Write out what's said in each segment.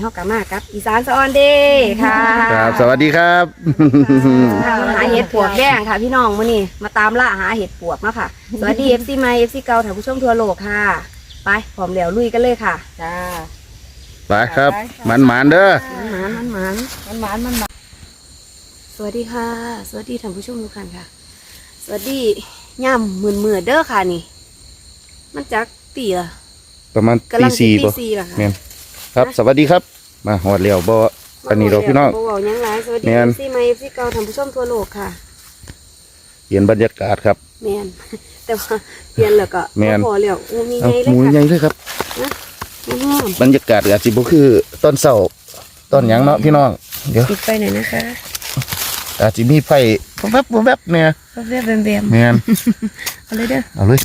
เฮากลับมากับ อีสานสะออนเดย์ค่ะครับ สวัสดีครับค่ะมาหาเห็ดปวกแดงค่ะ พี่น้องมื้อนี้มาตามล่าหาเห็ดปวกเนาะค่ะ สวัสดี FC ใหม่ FC เก่าท่านผู้ชมทั่วโลกค่ะ ไปพร้อมแล้วลุยกันเลยค่ะจ้าไปครับหมันหมันๆเด้อมันหมานมันหมานมันหวานมันหวานสวัสดีค่ะ สวัสดีท่านผู้ชมทุกท่านค่ะ สวัสดีย่ำมือนมือๆเด้อค่ะนี่ มันจักตีละประมาณกำตีลังสิสี่ตีป่ะสี่ละค่ะแม่น ครับ สวัสดีครับ มาหอดเลี้ยวบ่อันนี้เราพี่น้องบ่เว้าหยังหลายสวัสดีแม่น FC ใหม่ FC เก่าท่านผู้ชมทั่วโลกค่ะเปลี่ยนบรรยากาศครับแมนแต่ว่าเปลี่ยนแล้วก็แม่นบ่พอแล้วงูมีเอาไงหมูเลยใหค่ะญ่เลยครับมันหอมบรรยากาศอาจสิบ่คือต้นเสาต้นหยังเนาะพี่น้องเดี๋ยวปิดไปหน่อยนะคะอาจจะมีไฟแวบๆแวบๆเนี่ยแวบๆแบมแม่นๆเอาเลยเด้อเอาเลย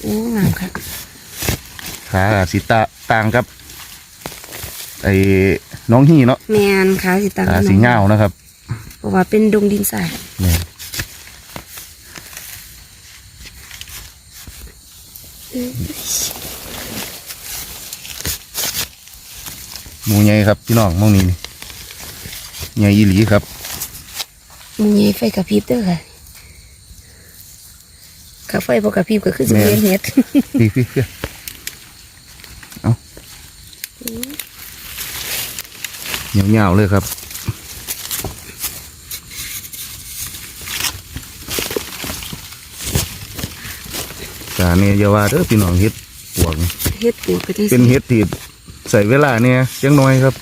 โอ้งามค่ะขาอาจสิตาต่างกับ ไอ้น้องฮี่เนาะแมนขาสิตังขาสีเงาวนะครับเพราะว่าเป็นดงดินทรายแม่นหมูใหญ่ครับพี่น้องมองนี่นี่ใหญ่อีหลีครับมึงใหญ่ไฟกระพริบเด้อค่ะ ข้าไฟบ่กระพริบก็คือสิแม่นเห็นเห็ดพี่พี่พี่เอาเหนียวๆเลยครับกาเนี่ยอย่าว่าเด้อพี่น้องเฮ็ดปวกนี่เฮ็ดปวกก็จังเป็นเฮ็ดที่ใส่เวลาเนี่ยจังน้อยครับ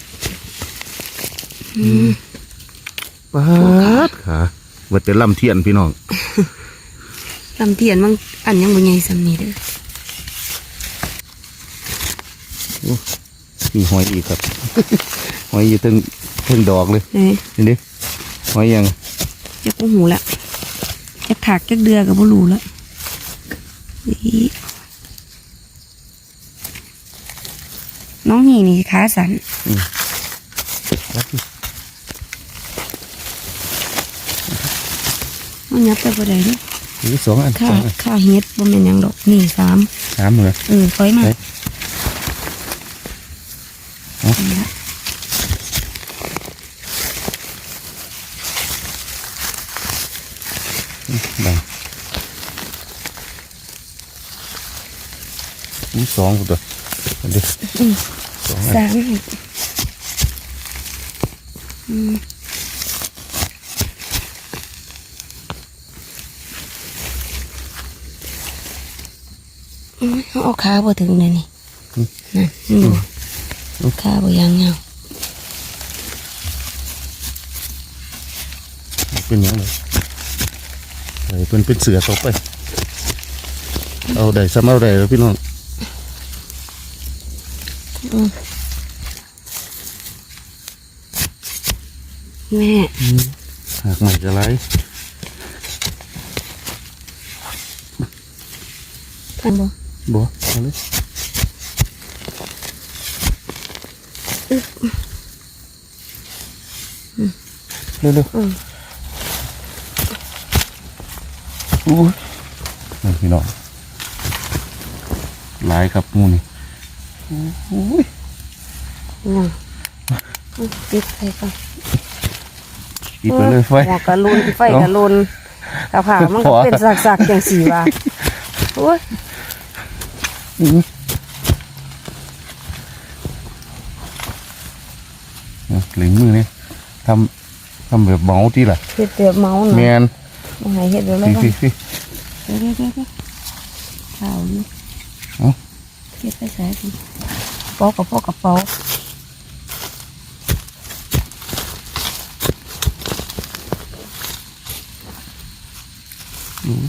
ปาดขาว่าจะล่ำเทียนพี่น้อง ลำเทียนมันอันยังบ่ใหญ่ซำนี้เด้อมีหอยอีกครับ หอยอยู่ทั้งทั้งดอกเลยเอ้ยนี่ดิหอยยังจักบ่หูละจักถากจักเดือก็บ่รู้ละนี่น้องนี่นี่ขาสันมันยับไปบ่ได้เด้อ นี่สองอันค่าสองอันค่าเฮ็ดบ่แม่นหยังดอกนี่สามสามเหรอ เออถอยมาไหนนี่ละได้นี่สองตัวอันนี้สองอัน สามอืมอืม เอาขาบ่ถึงเลยนี่นั่นอืมขาบ่ยังเงาเป็นยังไงเป็นเป็นเสือตกไป เอาได้ซ้ำเอาได้แล้วพี่น้องแม่หากใหม่จะไรทันบ่ บัวเอาเลยเร็วเร็วอืมๆอู้ยนั่นพี่น้องหลายครับงูนี่อู้ยยังปิดไฟก่อนปิดไปเลยไฟหัวกระลุนไฟกระลุนกระผามันก็เป็นสักๆอย่างสีว่าโอ้ยอื้อ เอาเหลิงมือเนี่ยทำทำแบบเมาที่ล่ะเฮ็ดเดือบเมาหน่แมอยนบ่ให้เฮ็ดเดือบแล้วพี่กันพี่พี่เดี๋ยวเดี๋ยวเดี๋ยวเดี๋ยวข้าวอยู่เอ้าเฮ็ดไปใส่สิเป๋ากระเป๋ากระเป๋า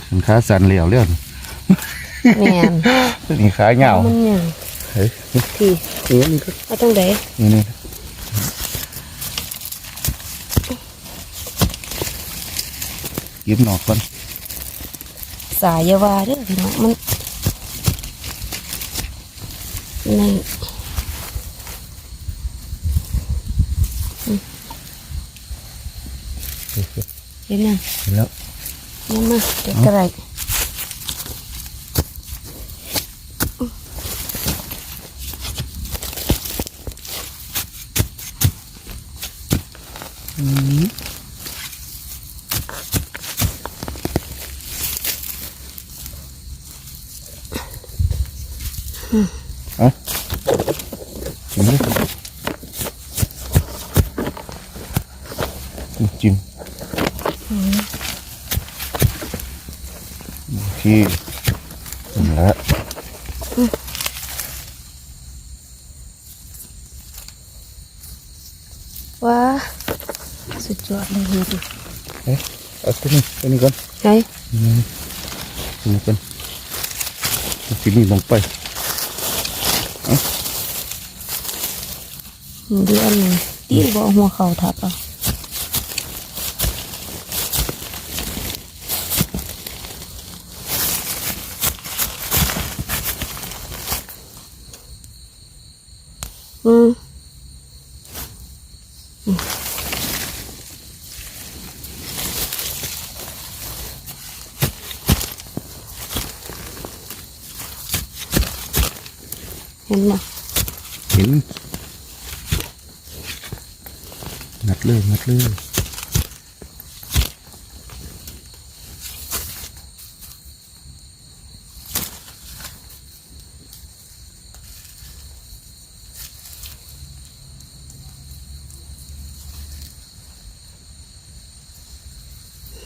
สินค้าสั่นเหลวเรื่อง แม่นนี่ขาเหงามันหยังเฮ้ยพี่นี่นี่ก็เอาจังไดนี่นี่เย็บหนอกก่อนสายอยาวาเด้อพี่น้องมันนั่นเห็นยังเห็นแล้วมามาเด็กกระไร จิ้มเลยจิ้มโอเคนั่นแหละว้าสุดยอดเลยดูดิเอ๊ะเอาตัวนี้ตัวนี้ก่อนไงนี่ตัวนี้ก่อนทีนี้ลงไป ดูอันนี้ตีบ่หัวเข่าทับอะอืมเห็นไหม เห็นงัด เลยงัดเลย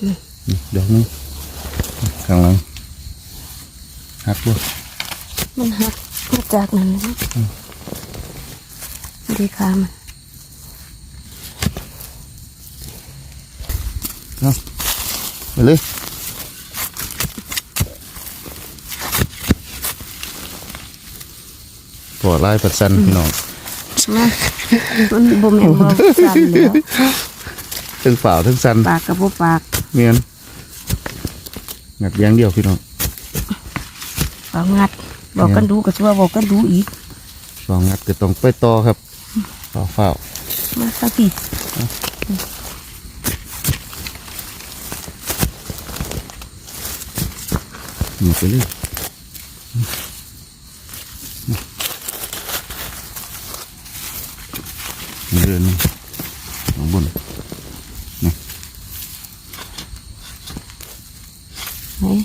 นี่ดอกนึงข้างหลังหักบ่มันหักมาจากนั้นนะดีค่ะมัน เอาไปเลยปอดลายปัดสันพี่น้องมามันบ่แม่นบ่สั่นแล้วทั้งฝ่าวทั้งสันปากกับบ่ปากเมียนงัดอย่างเดียวพี่น้องปากงัดบอกกันดูก็ชัวาบอกกันดูอีกสองงัดก็ต้องไปต่อครับฝ่าวฝ่าวมาสักที หนีไปเลยนี่เดินข้างบนไหน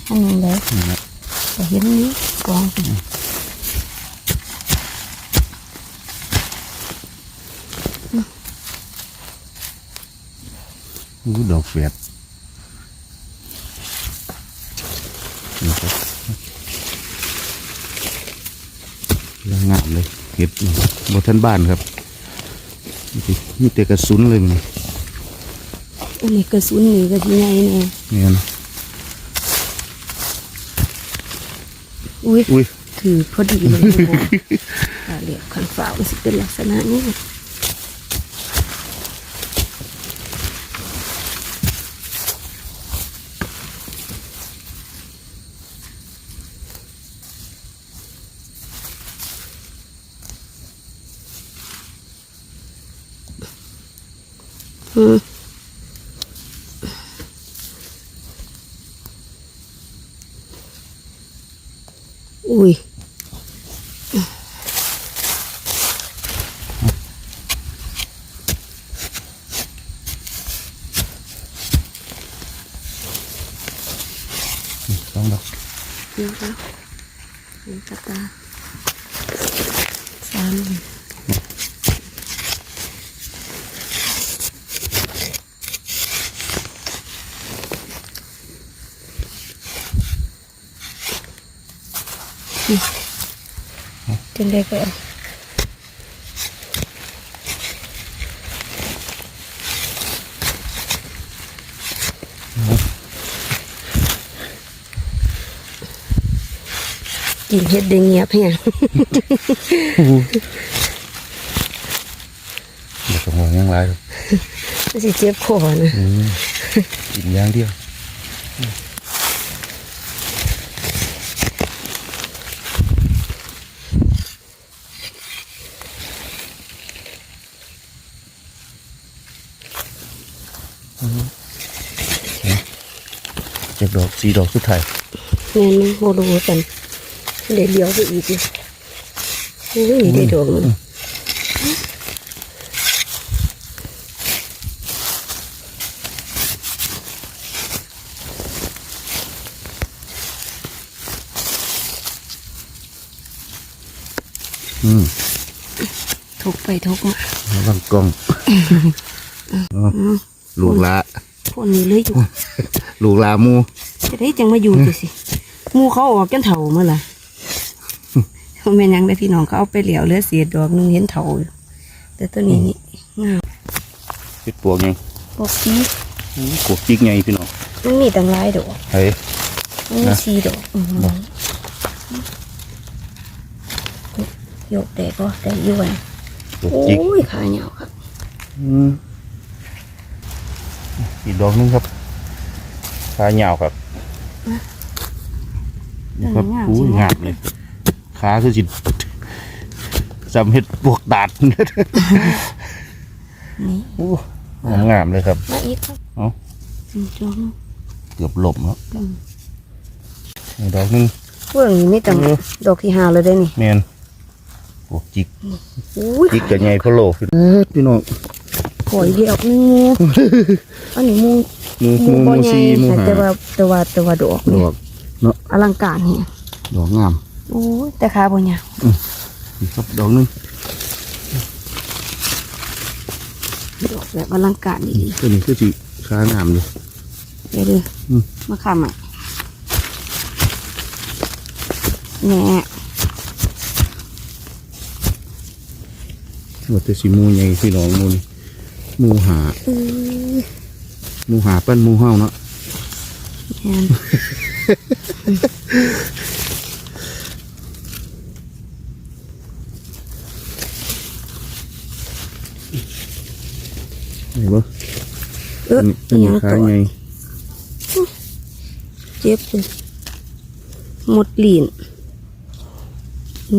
อันนึงเลย นี่นะ ก็เห็นนี้กองสิ อู้ดอกแฝดนี่ครับยังงาม เลยเห็ดนี่บทันบ้านครับนี่ติมีแต่กระสุนเลยนี่อันนี้กระสุนนี่ก็ที่ไงเนี่ยเนี่ยนะอุ้ยอุ้ยถือพอดีเลยโอ้โหอ่าเหลียบข้างฝามันสิเป็นลักษณะนี้ อืมอุ้ย นี่ส องดอกเดี๋ยวครับหนึ่งกระตาสามจังได้ก็เอา กินเห็ดได้เงียบแฮงเดี๋ยวต้องมองยังไรครับมันสิเจ็บคอนะอืมกินอย่างเดียวจากดอกสีดอกสุดท้ายแม่นโหดูกัน เดี๋ยวเดียวไปอีกนี่นี่ได้ดอกมันทุกไปทุกมาบังกองลูกละพวกนี้เลยอยู่ลูกลามูจะได้จังมาอยู่สิมูเขาออกกันเถ่าเมื่อไหร่ เขาแม่นยังได้พี่น้องเขาเอาไปเหลียวเหลือเสียดอกหนึงเห็นเถาอยู่แต่ตัวนี้นี่งามเห็ดปวกไงปกติปวกจิกไงพี่น้องมันมีตั้งหลายดอกเฮ้ยมันมีสี่ดอกอื้อหือโยกแต่ก็แต่อย้วนปวกโอ้จิกยขาเหนียวครับอืมอีกดอกหนึงครับขาเหยาวครับนี่ครับอู้ยงามเลย ขาคือจิจำเห็ดปวกดาดนี่อู้งามเลยครับมาอีกครับเอ้าอืมจองเกือบหลบแล้วอืมอีกดอกหนึงเรื่องนี้มีตั้งเออดอกที่ห้าเลยได้อนี่แมนปวกจิกอุ้ยจิกกับไงพะโลพี่เออพี่น้องขอยเดียวหนึงงูอันนี้มูหมูหมูมูหบ่มูใหญ่ซีหมูค่ะหาแต่ว่าแต่ว่าแต่ว่าดอกดนี่อกเนาะอลังการเนี่ยดอกงาม โอ้ยแต่ขาบ่ยาวนี่ครับดอกหนึงดอกแบบอลังการดีตัวนี้คือสิขางามเลยๆเดี๋ยวดูอืมมาขำอะแหน่ว่าแต่สิหมูใหญ่พี่น้องหมูนี่หมูหาเอ้ยหมูหาปั้นหมูเฮาเนาะ แม่น ไหนบ่ เออตัวนี้ยังขาตัวใหญ่เจ็บเลยหมดหลีน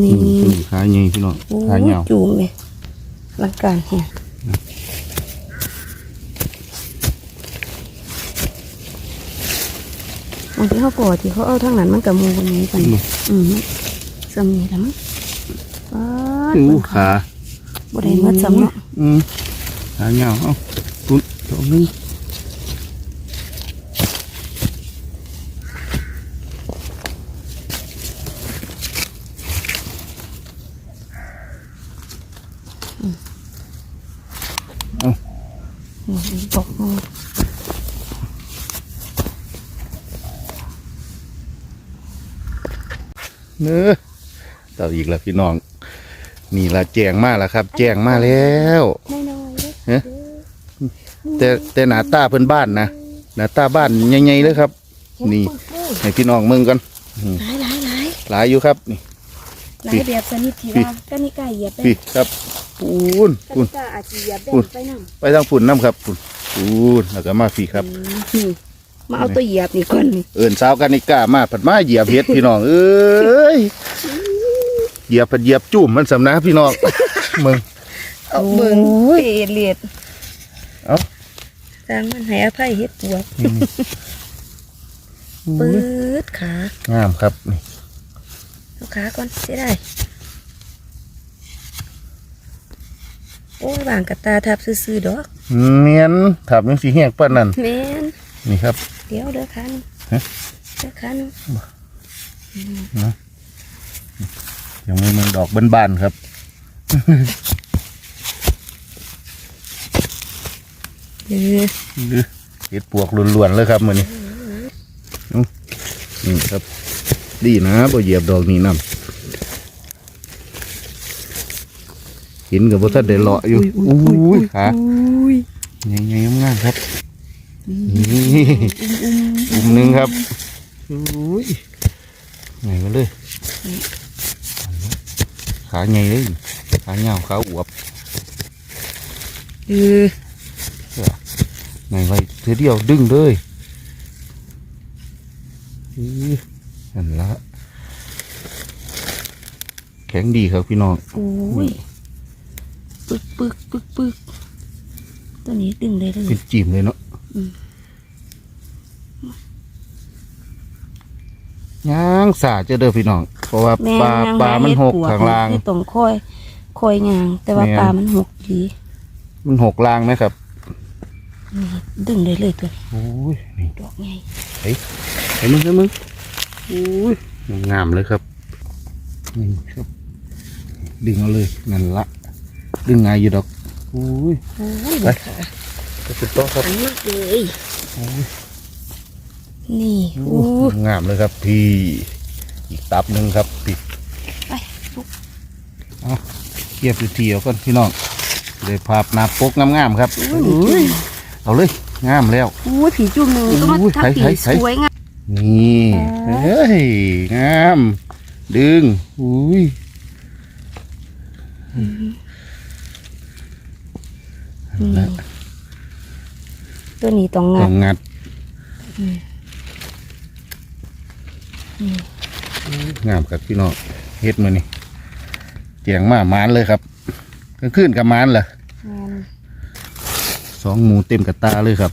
นี่อืมตัวนี้ขาใหญ่พี่น้องโอ้ขายยาวจูงเลยอลังการแฮะบางทีเขาปอที่เขาเอาทางนั้นมันกับมูกันนี้กันอืมอืมสำนีแล้วมั้งป้าดอู้เบิ่งขาบ่ได้เมื่อสำเนาะอืมขายาวเอ้าตุ้นดอกหนึงเอ้า นี่บอกงู เนื้อต่ออีกแล้วพี่น้อง นี่ละแจงมาแล้วครับ แจงมาแล้วน้อยๆเด้อเอ๊ะแต่แต่หน้าตาเพิ่นบ้านนะหน้าตาบ้านใหญ่ๆเลยครับ นี่ให้พี่น้องเมืองกันหลายหลายหลายหลายอยู่ครับนี่หลายแบบชนิดที่ว่าก็นี่ไก่เหยียบได้พี่ครับปูนก็ปูนนี่ก็อาจจะเหยียบได้พูดไปนั่งไปทางฝุ่นน้ำครับฝุ่นปูนแล้วก็มาพี่ครับนี่ มาเอาตัวเหยียบนี่ก่อนนี่เอิญสาวกันนิก้ามาผัดมาเหยียบเฮ็ดพี่น้องเอ้ยเหยียบผัดเหยียบจุ่มมันสำนะพี่น้องมึงเอาเบิ่งเลียดเลียดเอ้าทางมันให้อภัยเฮ็ดปวดปื๊ดขางามครับนี่เอาขาก่อนเสียได้โอ้ยบางกระตาทับซื่อๆดอกเมียนถับยังสีแห้งปานนั่นแม่นนี่ครับ เดี๋ยวเด้อคันฮะเด้อคันยังไม่มันดอกบานๆครับเออเห็ดปวกล้วนๆเลยครับมือนี้อื้อนี่ครับ ดีนะบ่เหยียบดอกนี้นำเห็นกับบ่ทันได้เลาะอยู่อุ้ยขาอุ้ยใหญ่ๆงามๆครับ นี่อุ้มหนึงครับอุ้ยไงมาเลยขาใหญ่เลยขาเงาวขาอวบเออไงไว้เธอเดียวดึงเลยอื้อนั่นละแข็งดีครับพี่น้องโอ้ยปึกปึกปึกปึกตัวนี้ดึงได้เลยเป็นจิ๋มเลยเนาะอืม ย่างสาเจะเด้อพี่น้อง เพราะว่าแม่ปลาย่งปลามันหกเฮ็ดปวข้างล่าง ที่ต้องคอยคอยยาง แต่ว่าแม่น ปลามันหกดีมันหกล่างไหมครับนี่ดึงได้เลยตัวโอ้ยนี่ดอกใหญ่เห็นมึงเห็นมึงโอ้ยงามเลยครับนี่ครับดึงเอาเลยนั่นละดึงไงายอยู่ดอกอุ้ย โอ้ยไปค่ะไป สุดโต๊ะครับหันมากเลยนี่โอ้อู้งามเลยครับพี่อีกตับหนึ่งครับพี่ไปลุกเอาเกียบอยู่ทีเดียวก่อนพี่น้องเลยภาพหนาปกงามๆครับอุ้ยเอาเลยงามแล้วอู้ผีจุ่มหนึ่งก็มาอู้ยทับไถผีไถไถสวยงามนี่อ๋อเฮ้ยงาม ดึงอุ้ยนะ ตัวนี้ต้องต้งาอมงงัดงามครับพี่น้องเฮ็ดมือนี่เจียงมามานเลยครับกลางคืนกับมานเหรองามสองหมูเต็มกระตาเลยครับ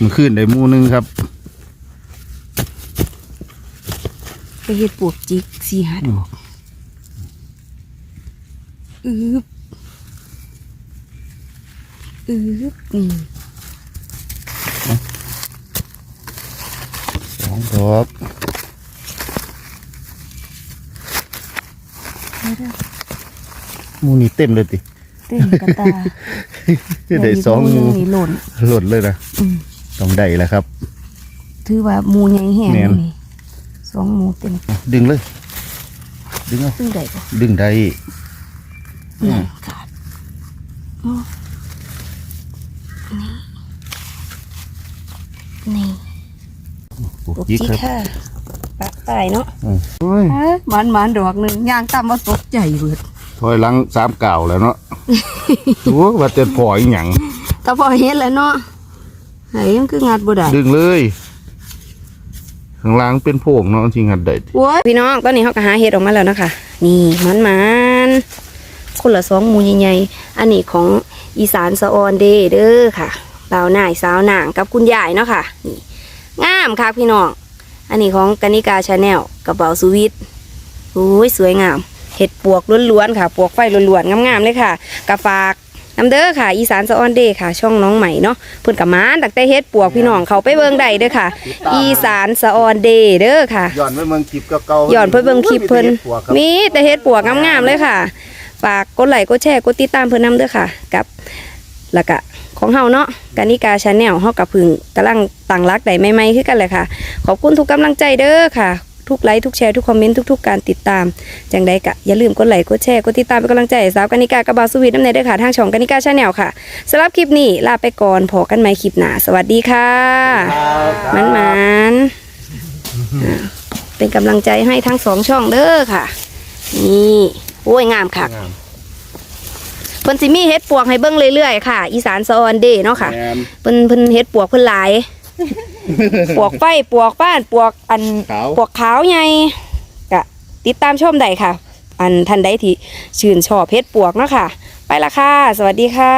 มันขึ้นได้หมูหนึงครับไปเห็ดปวกจิกสี่ห้าดอกอืบอืบนี่ สองดอกหมูนี่เต็มเลยติเต็มกระตาได้สองหมูนี่หล่นหล่นเลยนะอืมต้องได้แล้วครับ ถือว่าหมูใหญ่แห้งแม่นนี่สองหมูเต็มอะดึงเลย ดึงเอาซึ่งได้ปะดึงได้อืมนี่ขาดอ๋อนี่นี่ ปลูกตกยิกจิกครับค่ะปากตายเนาะอืมโอ้ยหมันหมันดอกหนึ่งย่างตามว่าตกใจเบิดถอยหลังสามเก่าวแล้วเนาะ โอ้ว่าจะพออีหยังแต่พอเห็นแล้วเนาะไอ้ยังคืองัดบ่ได้ดึงเลยข้างล่างเป็นโพงเนาะจริงหัดได้โว้ยพี่น้องตอนนี้เขาก็หาเห็ดออกมาแล้วนะคะนี่มันมันๆคนละสองหมูใหญ่ๆอันนี้ของอีสานสะออนเดเด้อค่ะบ่าวนายสาวนางกับคุณยายเนาะค่ะนี่ งามค่ะพี่น้อง อันนี้ของกนิกาชาแนลกับเบาสุวิทย์โอ้ยสวยงาม เห็ดปวกล้วนๆค่ะ ปวกไฟล้วนๆ งามๆเลยค่ะกะฝากน้ำเด้อค่ะ อีสานสะออนเดค่ะ ช่องน้องใหม่เนาะเพิ่นกับมานตักแต่เฮ็ดปวกพี่น้องเขาไปเบิ่งได้เด้อค่ะ อีสานสะออนเดเด้อค่ะย้อนไปเมืองคลิปเก่าๆย้อนไปเบิ่งคลิปเพิ่นมีแต่ฮ็ดปวกครับมีแต่เฮ็ดปวกงามๆเลยค่ะ ฝากกดไลค์กดแชร์กดติดตามเพิ่นนำเด้อค่ะ กับ แล้วก็ของเฮาเนาะกานิกาชาแนลเฮากับพึ่งกำลังตั้งรักได้ใหม่ๆคือกันเลยค่ะ ขอบคุณทุกกำลังใจเด้อค่ะ ทุกไลค์ทุกแชร์ทุกคอมเมนต์ทุกๆการติดตามจังใดก็อย่าลืมกดไลค์กดแชร์กดติดตามเป็นกำลังใจสาวกานิกากับบาสุวิทน้ำในเด้อค่ะทางช่องกานิกาชาแนลค่ะสำหรับคลิปนี้ลาไปก่อนพอกันใหม่คลิปหน้าสวัสดีค่ะมันมันเป็นกำลังใจให้ทั้งสองช่องเด้อค่ะนี่โอ้ยงามค่ะ เพิ่นสิมีเฮ็ดปวกให้เบิ่งเรื่อยๆค่ะ อีสานซออนเดย์เนาะค่ะแม่นเพิ่นเพิ่นเฮ็ดปวกเพิ่นหลาย ปวกไฟปวกบ้านปวกอัน ขาว ปวกขาวใหญ่ก็ติดตามชมได้ค่ะ อันท่านใดที่ชื่นชอบเฮ็ดปวกเนาะค่ะ ไปละค่ะ สวัสดีค่ะ